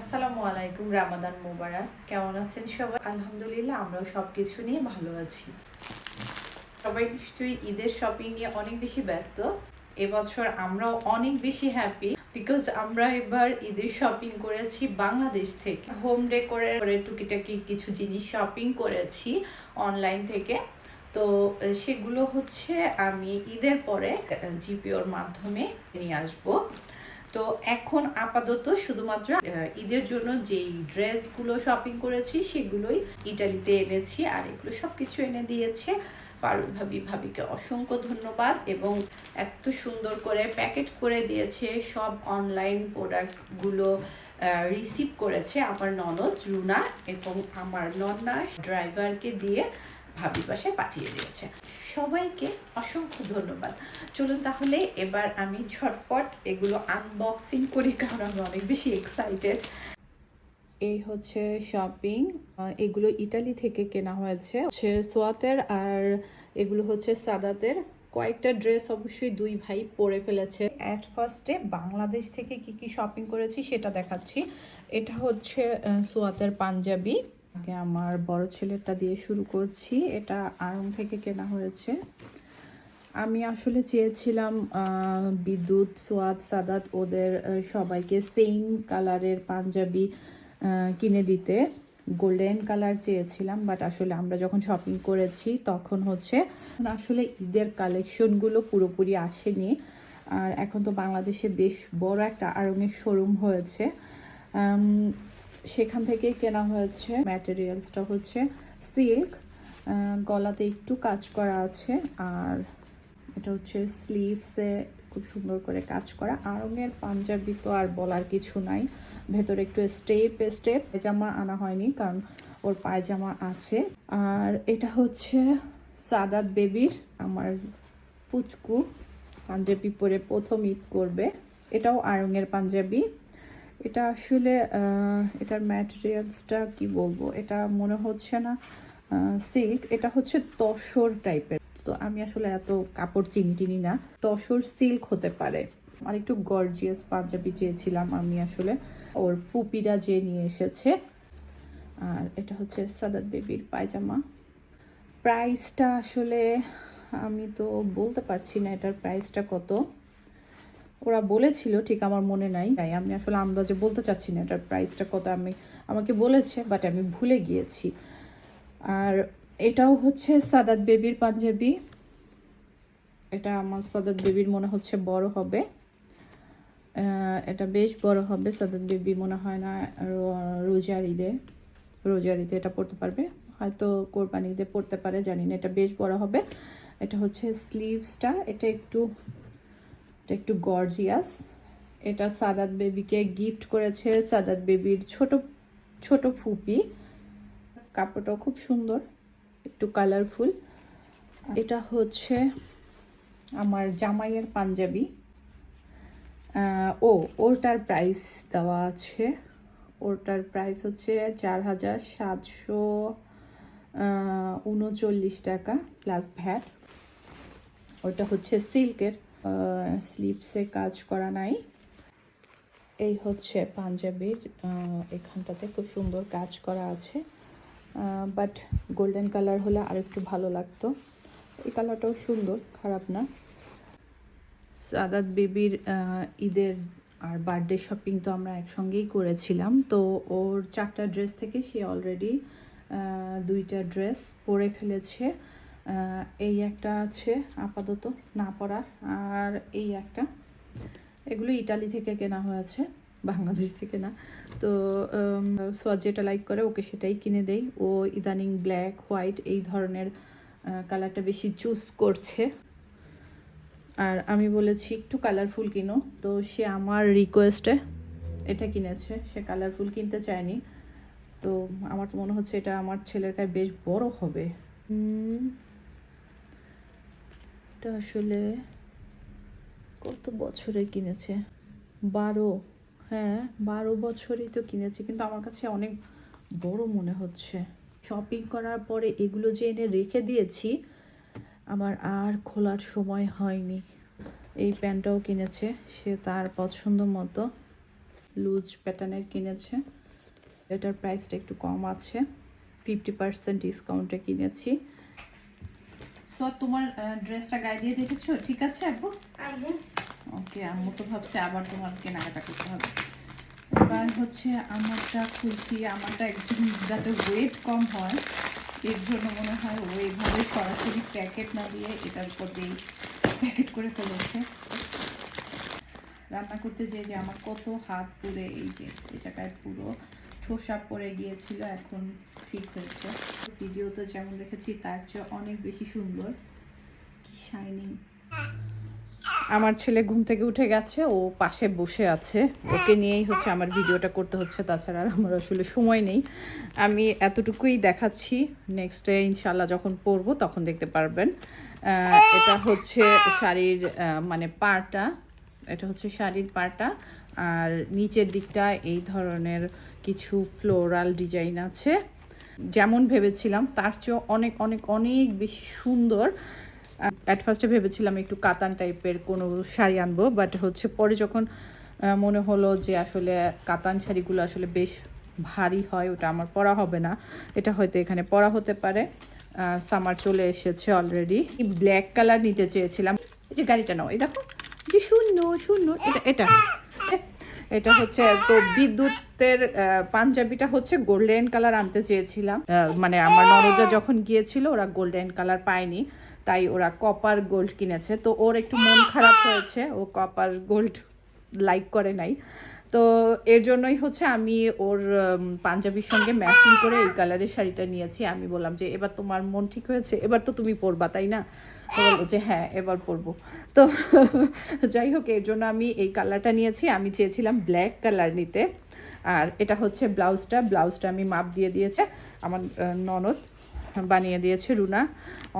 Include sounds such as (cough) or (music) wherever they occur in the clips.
আসসালামু আলাইকুম, রামাদান মোবারক। কেমন আছেন সবাই? আলহামদুলিল্লাহ, আমরাও সব কিছু নিয়ে ভালো আছি। সবাই নিশ্চয়ই ঈদের শপিং নিয়ে অনেক বেশি ব্যস্ত। এবছর আমরাও অনেক বেশি হ্যাপি বিকজ আমরা এবার ঈদের শপিং করেছি বাংলাদেশ থেকে। হোম ডেকোরের করে টুকিটাকি কিছু জিনিস শপিং করেছি অনলাইন থেকে। তো সেগুলো হচ্ছে আমি ঈদের পরে জিপিওর মাধ্যমে নিয়ে আসব। তো এখন আপাতত শুধুমাত্র ঈদের জন্য যেই ড্রেসগুলো শপিং করেছি সেগুলোই ইটালিতে এনেছি আর এগুলো সব কিছু এনে দিয়েছে। পারুল ভাবি, ভাবিকে অসংখ্য ধন্যবাদ এবং এত সুন্দর করে প্যাকেট করে দিয়েছে সব অনলাইন প্রোডাক্টগুলো রিসিভ করেছে আমার ননদ রুনা এবং আমার নন্না ড্রাইভারকে দিয়ে। ভাবি পাশে পাঠিয়ে দিয়েছে। সবাইকে অসংখ্য ধন্যবাদ। চলুন তাহলে এবার আমি ঝটপট এগুলো আনবক্সিং করি, কারণ আমি অনেক বেশি এক্সাইটেড এই হচ্ছে শপিং এগুলো ইটালি থেকে কেনা হয়েছে। হচ্ছে সোয়াতের আর এগুলো হচ্ছে সাদাতের। কয়েকটা ড্রেস অবশ্যই দুই ভাই পরে ফেলেছে। অ্যাট ফার্স্টে বাংলাদেশ থেকে কি কি শপিং করেছি সেটা দেখাচ্ছি। এটা হচ্ছে সোয়াতের পাঞ্জাবি। আগে আমার বড় ছেলেটা দিয়ে শুরু করছি। এটা আড়ং থেকে কেনা হয়েছে। আমি আসলে চেয়েছিলাম বিদ্যুৎ, সোয়াদ, সাদাত ওদের সবাইকে সেম কালারের পাঞ্জাবি কিনে দিতে। গোল্ডেন কালার চেয়েছিলাম বাট আসলে আমরা যখন শপিং করেছি, তখন হচ্ছে আসলে ঈদের কালেকশনগুলো পুরোপুরি আসেনি। আর এখন তো বাংলাদেশে বেশ বড় একটা আড়ঙের শোরুম হয়েছে। সেখান থেকে কেনা হয়েছে ম্যাটেরিয়ালসটা হচ্ছে সিল্ক গলাতে একটু কাজ করা আছে, আর এটা হচ্ছে স্লিভসে খুব সুন্দর করে কাজ করা আড়ঙের পাঞ্জাবি তো আর বলার কিছু নাই, ভেতরে একটু স্টেপ স্টেপ জামা আনা হয়নি, কারণ ওর পায়জামা আছে, আর এটা হচ্ছে সাদাত বেবির আমার পুচকু, পাঞ্জাবি পরে প্রথম ঈদ করবে, এটাও আড়ঙের পাঞ্জাবি এটা আসলে এটার ম্যাটেরিয়ালসটা কি বলব? এটা মনে হচ্ছে না সিল্ক এটা হচ্ছে তসর টাইপের তো আমি আসলে এত কাপড় চিনি টিনি না, তসর সিল্ক হতে পারে। আর একটু গর্জিয়াস পাঞ্জাবি চেয়েছিলাম আমি আসলে, ওর পুপিরা যে নিয়ে এসেছে। আর এটা হচ্ছে সাদাত বেবির পায়জামা। প্রাইসটা আসলে আমি তো বলতে পারছি না এটার প্রাইসটা কত। ওরা বলেছিল, ঠিক আমার মনে নাই, তাই আমি আসলে আন্দাজে বলতে চাচ্ছি না এটার প্রাইসটা কত আমি, আমাকে বলেছে বাট আমি ভুলে গিয়েছি। আর এটাও হচ্ছে সাদাত বেবির পাঞ্জাবি। এটা আমার সাদাত বেবির মনে হচ্ছে বড় হবে। এটা বেশ বড় হবে, সাদাত বেবি মনে হয় না রোজার ঈদে রোজার ঈদে এটা পড়তে পারবে। হয়তো কোরবানি ঈদে পড়তে পারে, জানি না, এটা বেশ বড় হবে। এটা হচ্ছে স্লিভসটা এটা একটু এটা একটু গর্জিয়াস এটা সাদাত বেবিকে গিফট করেছে, সাদাত বেবির ছোট ছোট ফুপি। কাপড়টাও খুব সুন্দর, একটু কালারফুল এটা হচ্ছে আমার জামাইয়ের পাঞ্জাবি। ও, ওটার প্রাইস দেওয়া আছে। ওটার প্রাইস হচ্ছে চার হাজার সাতশো উনচল্লিশ টাকা প্লাস ভ্যাট ওটা হচ্ছে সিল্কের। স্লিপসে কাজ করা নাই। এই হচ্ছে পাঞ্জাবির এখানটাতে খুব সুন্দর কাজ করা আছে। বাট গোল্ডেন কালার হলে আরেকটু ভালো লাগতো। এই কালারটাও সুন্দর, খারাপ না। সাদাত বেবির ঈদের আর বার্থডে শপিং তো আমরা একসঙ্গেই করেছিলাম। তো ওর চারটা ড্রেস থেকে সে অলরেডি দুইটা ড্রেস পরে ফেলেছে। এই একটা আছে আপাতত না পরার আর এই একটা। এগুলো ইটালি থেকে কেনা হয়েছে, বাংলাদেশ থেকে না। তো সোয়াদ যেটা লাইক করে, ওকে সেটাই কিনে দেই। ও ইদানিং ব্ল্যাক হোয়াইট এই ধরনের কালারটা বেশি চুজ করছে। আর আমি বলেছি, একটু কালারফুল কিনো। তো সে আমার রিকোয়েস্টে এটা কিনেছে। সে কালারফুল কিনতে চায়নি। তো আমার মনে হচ্ছে এটা আমার ছেলের গায়ে বেশ বড় হবে। এটা আসলে কত বছরে কিনেছে? বারো। হ্যাঁ বারো বছরই তো কিনেছে, কিন্তু আমার কাছে অনেক বড় মনে হচ্ছে। শপিং করার পরে এগুলো যে এনে রেখে দিয়েছি, আমার আর খোলার সময় হয়নি। এই প্যান্টটাও কিনেছে, সে তার পছন্দ মতো লুজ প্যাটার্নের কিনেছে। এটার প্রাইসটা একটু কম আছে। ফিফটি পার্সেন্ট ডিসকাউন্টে কিনেছি। সো তোমার ড্রেসটা গায়ে দিয়ে দেখেছ? ঠিক আছে আপু আগে ওকে আম্মু তো ভাবছে আবার তোমার কেনাকাটা করতে হবে। এবার হচ্ছে আমারটা খুলছি আমারটা একদম যাতে ওয়েট কম হয় এর জন্য মনে হয় ও এইভাবে সরাসরি প্যাকেট না দিয়ে এটার উপর দিয়েই প্যাকেট করে ফেলেছে। রান্না করতে যেয়ে যে আমার কত হাত পুড়ে এই যে এই জায়গায় পুরো ঠোসা পড়ে গিয়েছিল, এখন ঠিক হয়েছে। ভিডিওতে যেমন দেখেছি, তার চেয়ে অনেক বেশি সুন্দর। কি শাইনিং আমার ছেলে ঘুম থেকে উঠে গেছে, ও পাশে বসে আছে। ওকে নিয়েই হচ্ছে আমার ভিডিওটা করতে হচ্ছে, তাছাড়া আর আমার আসলে সময় নেই। আমি এতটুকুই দেখাচ্ছি। নেক্সট ডে ইনশাল্লাহ যখন পরবো তখন দেখতে পারবেন। এটা হচ্ছে শাড়ির মানে পাটা এটা হচ্ছে শাড়ির পাটা আর নিচের দিকটা এই ধরনের কিছু ফ্লোরাল ডিজাইন আছে। যেমন ভেবেছিলাম, তার চেয়েও অনেক অনেক অনেক বেশি সুন্দর। অ্যাট ফার্স্টে ভেবেছিলাম একটু কাতান টাইপের কোনো শাড়ি আনব বাট হচ্ছে পরে যখন মনে হলো যে আসলে কাতান শাড়িগুলো আসলে বেশ ভারী হয়, ওটা আমার পরা হবে না। এটা হয়তো এখানে পরা হতে পারে। সামার চলে এসেছে অলরেডি ব্ল্যাক কালার নিতে চেয়েছিলাম। এই যে গাড়িটা নাও, এই দেখো, যে শূন্য শূন্য এটা এটা। এটা হচ্ছে, তো বিদ্যুতের পাঞ্জাবিটা হচ্ছে গোল্ডেন কালার আনতে চেয়েছিলাম। মানে আমার নরজা যখন গিয়েছিল, ওরা গোল্ডেন কালার পায়নি, তাই ওরা কপার গোল্ড কিনেছে। তো ওর একটু মন খারাপ হয়েছে, ও কপার গোল্ড লাইক করে নাই। তো এর জন্যই হচ্ছে আমি ওর পাঞ্জাবির সঙ্গে ম্যাচিং করে এই কালারের শাড়িটা নিয়েছি। আমি বললাম যে, এবার তোমার মন ঠিক হয়েছে, এবার তো তুমি পরবা, তাই না? তো বলল যে হ্যাঁ এবার পরবো। তো (laughs) যাই হোক, এর জন্য আমি এই কালারটা নিয়েছি। আমি চেয়েছিলাম ব্ল্যাক কালার নিতে। আর এটা হচ্ছে ব্লাউজটা। ব্লাউজটা আমি মাপ দিয়ে দিয়েছে। আমার ননদ বানিয়ে দিয়েছে রুনা।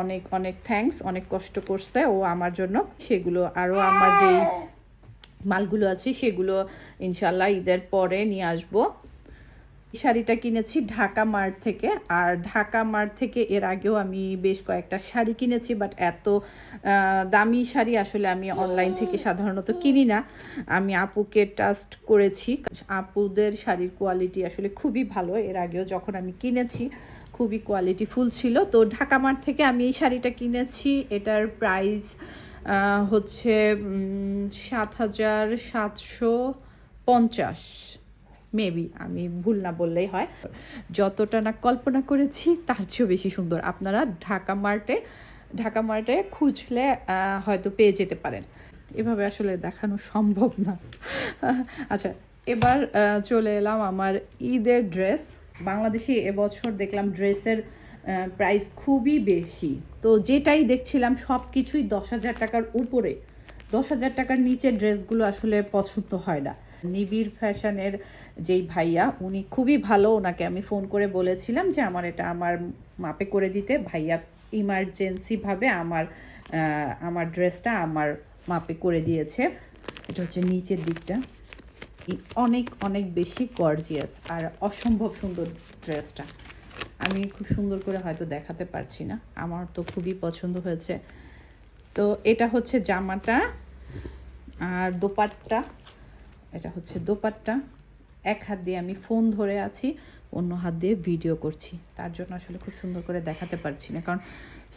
অনেক অনেক থ্যাঙ্কস অনেক কষ্ট করছে ও আমার জন্য। সেগুলো আরও আমার যেই মালগুলো আছে, সেগুলো ইনশাল্লাহ ঈদের পরে নিয়ে আসব। শাড়িটা কিনেছি ঢাকা মার্ট থেকে, আর ঢাকা মার্ট থেকে এর আগেও আমি বেশ কয়েকটা শাড়ি কিনেছি, বাট এত দামি শাড়ি আসলে আমি অনলাইন থেকে সাধারণত কিনি না। আমি আপুকে ট্রাস্ট করেছি। আপুদের শাড়ির কোয়ালিটি আসলে খুবই ভালো, এর আগেও যখন আমি কিনেছি, খুবই কোয়ালিটি ফুল ছিল। তো ঢাকা মার্ট থেকে আমি এই শাড়িটা কিনেছি, এটার প্রাইস হচ্ছে সাত হাজার সাতশো পঞ্চাশ। মেবি আমি ভুল না বললেই হয়। যতটা না কল্পনা করেছি, তার চেয়েও বেশি সুন্দর। আপনারা ঢাকা মার্টে ঢাকা মার্টে খুঁজলে হয়তো পেয়ে যেতে পারেন। এভাবে আসলে দেখানো সম্ভব না। (laughs) আচ্ছা এবার চলে এলাম আমার ঈদের ড্রেস। বাংলাদেশে এবছর দেখলাম ড্রেসের প্রাইস খুবই বেশি। তো যেটাই দেখছিলাম, সব কিছুই দশ হাজার টাকার উপরে। দশ হাজার টাকার নিচে ড্রেসগুলো আসলে পছন্দ হয় না। নিবিড় ফ্যাশনের যেই ভাইয়া, উনি খুবই ভালো ওনাকে আমি ফোন করে বলেছিলাম যে আমার এটা আমার মাপে করে দিতে। ভাইয়া ইমার্জেন্সিভাবে আমার আমার ড্রেসটা আমার মাপে করে দিয়েছে। এটা হচ্ছে নিচের দিকটা। অনেক অনেক বেশি গর্জিয়াস আর অসম্ভব সুন্দর ড্রেসটা। আমি খুব সুন্দর করে হয়তো দেখাতে পারছি না। আমার তো খুবই পছন্দ হয়েছে। তো এটা হচ্ছে জামাটা আর দোপাট্টা। এটা হচ্ছে দোপাট্টা। এক হাত দিয়ে আমি ফোন ধরে আছি, অন্য হাত দিয়ে ভিডিও করছি। তার জন্য আসলে খুব সুন্দর করে দেখাতে পারছি না, কারণ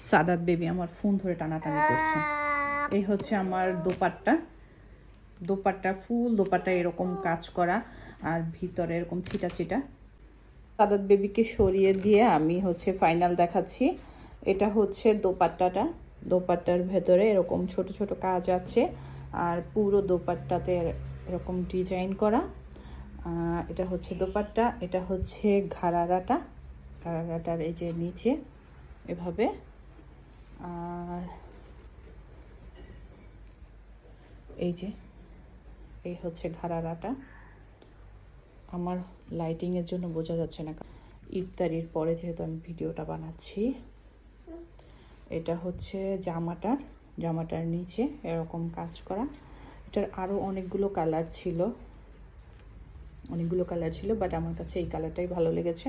সাদাত বেবি আমার ফোন ধরে টানাটানি করছে। এই হচ্ছে আমার দোপাট্টা। দোপাট্টা ফুল দোপাট্টা এরকম কাজ করা আর ভিতরে এরকম ছিটা ছিটা সাদাত বেবিকে সরিয়ে দিয়ে আমি হচ্ছে ফাইনাল দেখাচ্ছি। এটা হচ্ছে দোপাট্টাটা। দোপাট্টার ভেতরে এরকম ছোট ছোট কাজ আছে। আর পুরো দোপাট্টাতে এরকম ডিজাইন করা। এটা হচ্ছে দোপাট্টা, এটা হচ্ছে ঘাড়ারাটা। ঘাড়ারাটার এই যে নিচে, এভাবে। আর এই যে, এই হচ্ছে ঘাড়ারাটা। আমার লাইটিংয়ের জন্য বোঝা যাচ্ছে না। ইফতারির পরে যেহেতু আমি ভিডিওটা বানাচ্ছি, এটা হচ্ছে জামাটার জামাটার নিচে এরকম কাজ করা। এটার আরও অনেকগুলো কালার ছিল। অনেকগুলো কালার ছিল বাট আমার কাছে এই কালারটাই ভালো লেগেছে।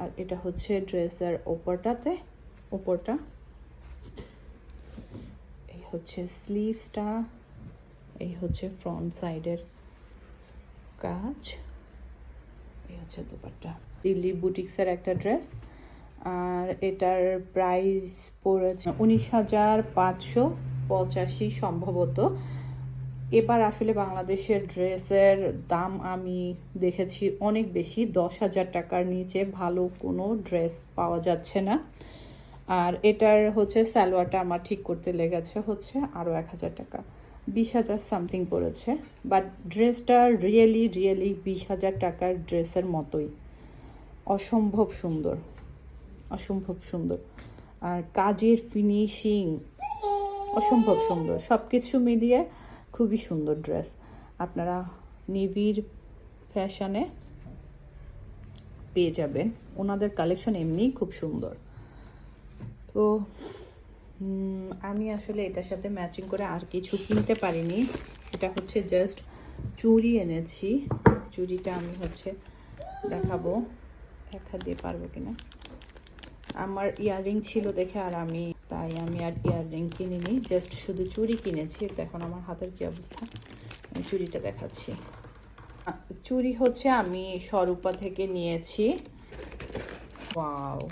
আর এটা হচ্ছে ড্রেসের ওপরটাতে, ওপরটা। এই হচ্ছে স্লিভসটা এই হচ্ছে ফ্রন্ট সাইডের কাজ। এই হচ্ছে দোপাট্টা। দিল্লি বুটিক্সের একটা ড্রেস, আর এটার প্রাইস পড়েছে উনিশ হাজার পাঁচশো পঁচাশি সম্ভবত। এবার আসলে বাংলাদেশের ড্রেসের দাম আমি দেখেছি অনেক বেশি, দশ হাজার টাকার নিচে ভালো কোনো ড্রেস পাওয়া যাচ্ছে না। আর এটার হচ্ছে সালোয়ারটা আমার ঠিক করতে লেগেছে হচ্ছে আরও এক হাজার টাকা। বিশ হাজার সামথিং পড়েছে বাট ড্রেসটা রিয়েলি রিয়েলি বিশ হাজার টাকার ড্রেসের মতোই। অসম্ভব সুন্দর অসম্ভব সুন্দর। আর কাজের ফিনিশিং অসম্ভব সুন্দর। সব কিছু মিলিয়ে খুবই সুন্দর ড্রেস আপনারা নিবিড় ফ্যাশনে পেয়ে যাবেন। ওনাদের কালেকশন এমনিই খুব সুন্দর। তো আমি আসলে এটার সাথে ম্যাচিং করে আর কিছু কিনতে পারিনি। এটা হচ্ছে জাস্ট চুড়ি এনেছি। চুড়িটা আমি হচ্ছে দেখাবো। দেখা দিয়ে পারব কিনা? আমার ইয়াররিং ছিল দেখে আর আমি, তাই আমি আর ইয়াররিং কিনিনি। জাস্ট শুধু চুড়ি কিনেছি। দেখুন আমার হাতের কি অবস্থা। আমি চুড়িটা দেখাচ্ছি। চুড়ি হচ্ছে আমি স্বরূপা থেকে নিয়েছি। ওয়াও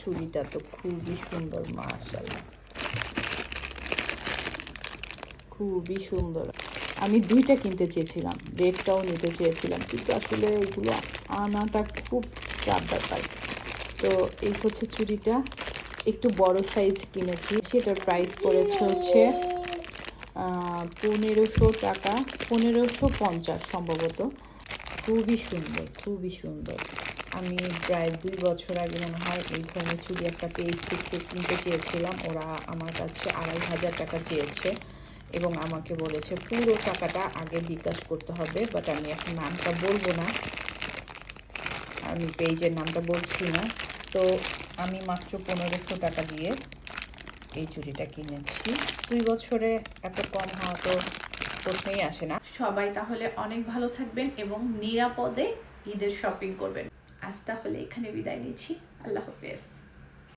চুড়িটা তো খুবই সুন্দর, মাশাআল্লাহ। খুবই সুন্দর। আমি দুইটা কিনতে চেয়েছিলাম রেডটাও নিতে চেয়েছিলাম, কিন্তু আসলে এগুলো আনাটা খুব চাপ ব্যাপার। তো এই হচ্ছে চুড়িটা একটু বড় সাইজ কিনেছি, সেটার প্রাইস পড়েছে হচ্ছে পনেরোশো টাকা, পনেরোশো পঞ্চাশ সম্ভবত। খুবই সুন্দর খুবই সুন্দর। আমি প্রায় দুই বছর আগে মনে হয় এই ধরনের চুড়ি একটা পেজ থেকে কিনতে চেয়েছিলাম। ওরা আমার কাছে আড়াই হাজার টাকা চেয়েছে এবং আমাকে বলেছে, পুরো টাকাটা আগে বিকাশ করতে হবে বাট আমি এখন নামটা বলব না। আমি পেজের নামটা বলছি না। তো আমি মাত্র পনেরোশো টাকা দিয়ে এই চুড়িটা কিনেছি। দুই বছরে এত কম হওয়া তো প্রশ্নই আসে না। সবাই তাহলে অনেক ভালো থাকবেন এবং নিরাপদে ঈদের শপিং করবেন। আজ তাহলে এখানে বিদায় নিচ্ছি। আল্লাহ হাফেজ।